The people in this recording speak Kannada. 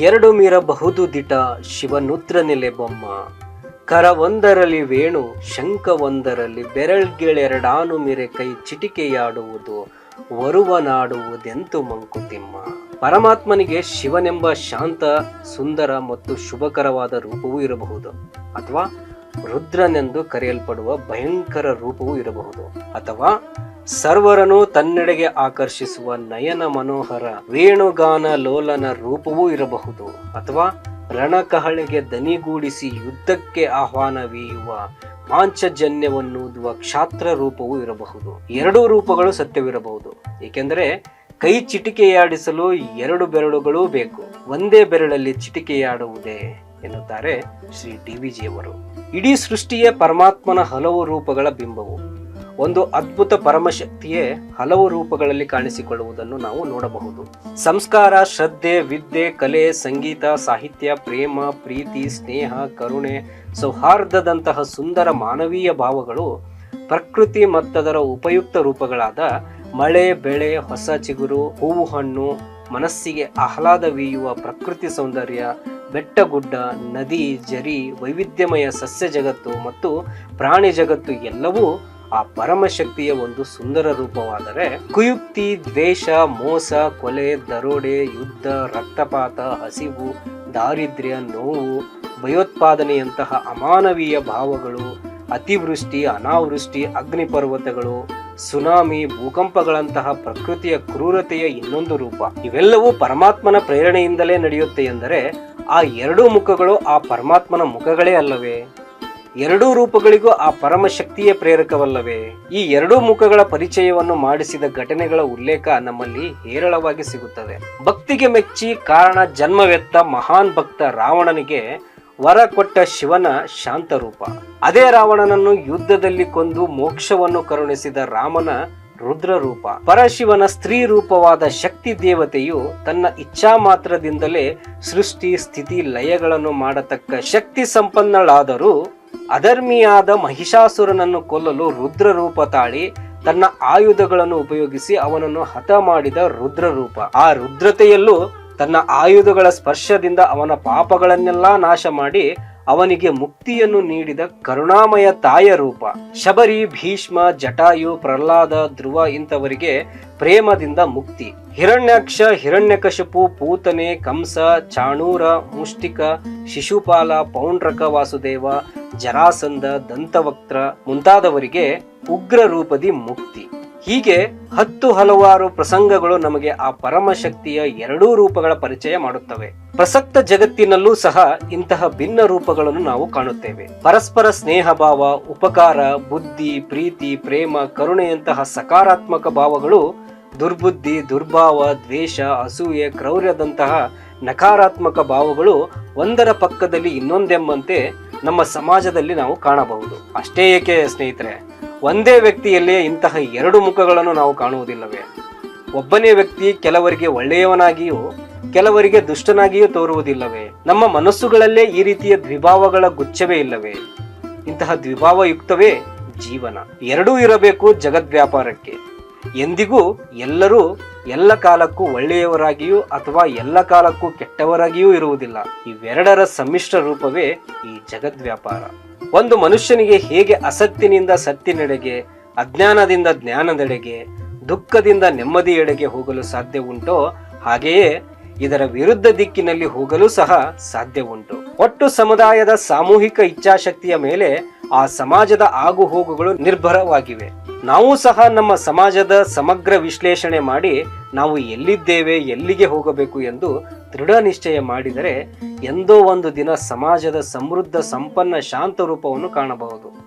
ಎರಡು ಮೀರಬಹುದು ದಿಟ ಶಿವನುತ್ರ ನೆಲೆ ಬೊಮ್ಮ. ಕರ ಒಂದರಲ್ಲಿ ವೇಣು ಶಂಕ ಒಂದರಲ್ಲಿ ಬೆರಳ್ಗೆಳೆರಡಾನು ಮೀರೆ ಕೈ ಚಿಟಿಕೆಯಾಡುವುದು ವರುವನಾಡುವುದೆಂತು ಮಂಕುತಿಮ್ಮ ಪರಮಾತ್ಮನಿಗೆ ಶಿವನೆಂಬ ಶಾಂತ, ಸುಂದರ ಮತ್ತು ಶುಭಕರವಾದ ರೂಪವೂ ಇರಬಹುದು. ಅಥವಾ ರುದ್ರನೆಂದು ಕರೆಯಲ್ಪಡುವ ಭಯಂಕರ ರೂಪವೂ ಇರಬಹುದು. ಅಥವಾ ಸರ್ವರನ್ನು ತನ್ನೆಡೆಗೆ ಆಕರ್ಷಿಸುವ ನಯನ ಮನೋಹರ ವೇಣುಗಾನ ಲೋಲನ ರೂಪವೂ ಇರಬಹುದು. ಅಥವಾ ರಣಕಹಳಿಗೆ ದನಿಗೂಡಿಸಿ ಯುದ್ಧಕ್ಕೆ ಆಹ್ವಾನವೀಯುವ ಪಾಂಚಜನ್ಯವನ್ನೂದುವ ಕ್ಷಾತ್ರ ರೂಪವೂ ಇರಬಹುದು. ಎರಡೂ ರೂಪಗಳು ಸತ್ಯವಿರಬಹುದು. ಏಕೆಂದರೆ ಕೈ ಚಿಟಿಕೆಯಾಡಿಸಲು ಎರಡು ಬೆರಳುಗಳೂ ಬೇಕು. ಒಂದೇ ಬೆರಳಲ್ಲಿ ಚಿಟಿಕೆಯಾಡುವುದೇ ಎನ್ನುತ್ತಾರೆ ಶ್ರೀ ಡಿ ವಿಜಿಯವರು ಇಡೀ ಸೃಷ್ಟಿಯೇ ಪರಮಾತ್ಮನ ಹಲವು ರೂಪಗಳ ಬಿಂಬವು. ಒಂದು ಅದ್ಭುತ ಪರಮಶಕ್ತಿಯೇ ಹಲವು ರೂಪಗಳಲ್ಲಿ ಕಾಣಿಸಿಕೊಳ್ಳುವುದನ್ನು ನಾವು ನೋಡಬಹುದು. ಸಂಸ್ಕಾರ, ಶ್ರದ್ಧೆ, ವಿದ್ಯೆ, ಕಲೆ, ಸಂಗೀತ, ಸಾಹಿತ್ಯ, ಪ್ರೇಮ, ಪ್ರೀತಿ, ಸ್ನೇಹ, ಕರುಣೆ, ಸೌಹಾರ್ದದಂತಹ ಸುಂದರ ಮಾನವೀಯ ಭಾವಗಳು ಪ್ರಕೃತಿ ಮತ್ತದರ ಉಪಯುಕ್ತ ರೂಪಗಳಾದ ಮಳೆ, ಬೆಳೆ, ಹೊಸ ಚಿಗುರು, ಹೂವು, ಹಣ್ಣು, ಮನಸ್ಸಿಗೆ ಆಹ್ಲಾದವೀಯುವ ಪ್ರಕೃತಿ ಸೌಂದರ್ಯ, ಬೆಟ್ಟಗುಡ್ಡ, ನದಿ, ಜರಿ, ವೈವಿಧ್ಯಮಯ ಸಸ್ಯ ಜಗತ್ತು ಮತ್ತು ಪ್ರಾಣಿ ಜಗತ್ತು ಎಲ್ಲವೂ ಆ ಪರಮಶಕ್ತಿಯ ಒಂದು ಸುಂದರ ರೂಪವಾದರೆ ಕುಯುಕ್ತಿ, ದ್ವೇಷ, ಮೋಸ, ಕೊಲೆ, ದರೋಡೆ, ಯುದ್ಧ, ರಕ್ತಪಾತ, ಹಸಿವು, ದಾರಿದ್ರ್ಯ, ನೋವು, ಭಯೋತ್ಪಾದನೆಯಂತಹ ಅಮಾನವೀಯ ಭಾವಗಳು, ಅತಿವೃಷ್ಟಿ, ಅನಾವೃಷ್ಟಿ, ಅಗ್ನಿಪರ್ವತಗಳು, ಸುನಾಮಿ, ಭೂಕಂಪಗಳಂತಹ ಪ್ರಕೃತಿಯ ಕ್ರೂರತೆಯ ಇನ್ನೊಂದು ರೂಪ. ಇವೆಲ್ಲವೂ ಪರಮಾತ್ಮನ ಪ್ರೇರಣೆಯಿಂದಲೇ ನಡೆಯುತ್ತೆ ಎಂದರೆ ಆ ಎರಡೂ ಮುಖಗಳು ಆ ಪರಮಾತ್ಮನ ಮುಖಗಳೇ ಅಲ್ಲವೇ? ಎರಡೂ ರೂಪಗಳಿಗೂ ಆ ಪರಮಶಕ್ತಿಯೇ ಪ್ರೇರಕವಲ್ಲವೇ? ಈ ಎರಡೂ ಮುಖಗಳ ಪರಿಚಯವನ್ನು ಮಾಡಿಸಿದ ಘಟನೆಗಳ ಉಲ್ಲೇಖ ನಮ್ಮಲ್ಲಿ ಹೇರಳವಾಗಿ ಸಿಗುತ್ತದೆ. ಭಕ್ತಿಗೆ ಮೆಚ್ಚಿ ಕಾರಣ ಜನ್ಮವೆತ್ತ ಮಹಾನ್ ಭಕ್ತ ರಾವಣನಿಗೆ ವರ ಕೊಟ್ಟ ಶಿವನ ಶಾಂತ ರೂಪ ಅದೇ ರಾವಣನನ್ನು ಯುದ್ಧದಲ್ಲಿ ಕೊಂದು ಮೋಕ್ಷವನ್ನು ಕರುಣಿಸಿದ ರಾಮನ ರುದ್ರ ರೂಪ ಪರಶಿವನ ಸ್ತ್ರೀ ರೂಪವಾದ ಶಕ್ತಿ ದೇವತೆಯು ತನ್ನ ಇಚ್ಛಾ ಮಾತ್ರದಿಂದಲೇ ಸೃಷ್ಟಿ ಸ್ಥಿತಿ ಲಯಗಳನ್ನು ಮಾಡತಕ್ಕ ಶಕ್ತಿ ಸಂಪನ್ನಳಾದರೂ ಅಧರ್ಮಿಯಾದ ಮಹಿಷಾಸುರನನ್ನು ಕೊಲ್ಲಲು ರುದ್ರ ರೂಪ ತಾಳಿ ತನ್ನ ಆಯುಧಗಳನ್ನು ಉಪಯೋಗಿಸಿ ಅವನನ್ನು ಹತ ಮಾಡಿದ ರುದ್ರ ರೂಪ ಆ ರುದ್ರತೆಯಲ್ಲೂ ತನ್ನ ಆಯುಧಗಳ ಸ್ಪರ್ಶದಿಂದ ಅವನ ಪಾಪಗಳನ್ನೆಲ್ಲ ನಾಶ ಮಾಡಿ ಅವನಿಗೆ ಮುಕ್ತಿಯನ್ನು ನೀಡಿದ ಕರುಣಾಮಯ ತಾಯ ರೂಪ. ಶಬರಿ, ಭೀಷ್ಮ, ಜಟಾಯು, ಪ್ರಹ್ಲಾದ, ಧ್ರುವ ಇಂಥವರಿಗೆ ಪ್ರೇಮದಿಂದ ಮುಕ್ತಿ. ಹಿರಣ್ಯಾಕ್ಷ, ಹಿರಣ್ಯಕಶಪು, ಪೂತನೆ, ಕಂಸ, ಚಾಣೂರ, ಮುಷ್ಟಿಕ, ಶಿಶುಪಾಲ, ಪೌಂಡ್ರಕ, ವಾಸುದೇವ, ಜರಾಸಂಧ, ದಂತವಕ್ತ್ರ ಮುಂತಾದವರಿಗೆ ಉಗ್ರ ರೂಪದಿ ಮುಕ್ತಿ. ಹೀಗೆ ಹತ್ತು ಹಲವಾರು ಪ್ರಸಂಗಗಳು ನಮಗೆ ಆ ಪರಮಶಕ್ತಿಯ ಎರಡೂ ರೂಪಗಳ ಪರಿಚಯ ಮಾಡುತ್ತವೆ. ಪ್ರಸಕ್ತ ಜಗತ್ತಿನಲ್ಲೂ ಸಹ ಇಂತಹ ಭಿನ್ನ ರೂಪಗಳನ್ನು ನಾವು ಕಾಣುತ್ತೇವೆ. ಪರಸ್ಪರ ಸ್ನೇಹ ಭಾವ ಉಪಕಾರ, ಬುದ್ಧಿ, ಪ್ರೀತಿ, ಪ್ರೇಮ, ಕರುಣೆಯಂತಹ ಸಕಾರಾತ್ಮಕ ಭಾವಗಳು ದುರ್ಬುದ್ಧಿ, ದುರ್ಭಾವ, ದ್ವೇಷ, ಅಸೂಯೆ, ಕ್ರೌರ್ಯದಂತಹ ನಕಾರಾತ್ಮಕ ಭಾವಗಳು ಒಂದರ ಪಕ್ಕದಲ್ಲಿ ಇನ್ನೊಂದೆಂಬಂತೆ ನಮ್ಮ ಸಮಾಜದಲ್ಲಿ ನಾವು ಕಾಣಬಹುದು. ಅಷ್ಟೇ ಏಕೆ ಸ್ನೇಹಿತರೆ? ಒಂದೇ ವ್ಯಕ್ತಿಯಲ್ಲಿ ಇಂತಹ ಎರಡು ಮುಖಗಳನ್ನು ನಾವು ಕಾಣುವುದಿಲ್ಲವೇ? ಒಬ್ಬನೇ ವ್ಯಕ್ತಿ ಕೆಲವರಿಗೆ ಒಳ್ಳೆಯವನಾಗಿಯೂ, ಕೆಲವರಿಗೆ ದುಷ್ಟನಾಗಿಯೂ ತೋರುವುದಿಲ್ಲವೇ? ನಮ್ಮ ಮನಸ್ಸುಗಳಲ್ಲೇ ಈ ರೀತಿಯ ದ್ವಿಭಾವಗಳ ಗುಚ್ಛವೇ ಇಲ್ಲವೇ? ಇಂತಹ ದ್ವಿಭಾವಯುಕ್ತವೇ ಜೀವನ. ಎರಡೂ ಇರಬೇಕು ಜಗದ್ವ್ಯಾಪಾರಕ್ಕೆ. ಎಂದಿಗೂ ಎಲ್ಲರೂ ಎಲ್ಲ ಕಾಲಕ್ಕೂ ಒಳ್ಳೆಯವರಾಗಿಯೂ ಅಥವಾ ಎಲ್ಲ ಕಾಲಕ್ಕೂ ಕೆಟ್ಟವರಾಗಿಯೂ ಇರುವುದಿಲ್ಲ. ಇವೆರಡರ ಸಮ್ಮಿಶ್ರ ರೂಪವೇ ಈ ಜಗದ್ವ್ಯಾಪಾರ. ಒಂದು ಮನುಷ್ಯನಿಗೆ ಹೇಗೆ ಅಸತ್ತಿನಿಂದ ಸತ್ತಿನೆಡೆಗೆ, ಅಜ್ಞಾನದಿಂದ ಜ್ಞಾನದೆಡೆಗೆ, ದುಃಖದಿಂದ ನೆಮ್ಮದಿಯೆಡೆಗೆ ಹೋಗಲು ಸಾಧ್ಯ ಉಂಟೋ, ಹಾಗೆಯೇ ಇದರ ವಿರುದ್ಧ ದಿಕ್ಕಿನಲ್ಲಿ ಹೋಗಲು ಸಹ ಸಾಧ್ಯ ಉಂಟು. ಒಟ್ಟು ಸಮುದಾಯದ ಸಾಮೂಹಿಕ ಇಚ್ಛಾಶಕ್ತಿಯ ಮೇಲೆ ಆ ಸಮಾಜದ ಆಗು ಹೋಗುಗಳು ನಿರ್ಭರವಾಗಿವೆ. ನಾವು ಸಹ ನಮ್ಮ ಸಮಾಜದ ಸಮಗ್ರ ವಿಶ್ಲೇಷಣೆ ಮಾಡಿ ನಾವು ಎಲ್ಲಿದ್ದೇವೆ, ಎಲ್ಲಿಗೆ ಹೋಗಬೇಕು ಎಂದು ದೃಢ ನಿಶ್ಚಯ ಮಾಡಿದರೆ ಎಂದೋ ಒಂದು ದಿನ ಸಮಾಜದ ಸಮೃದ್ಧ ಸಂಪನ್ನ ಶಾಂತ ರೂಪವನ್ನು ಕಾಣಬಹುದು.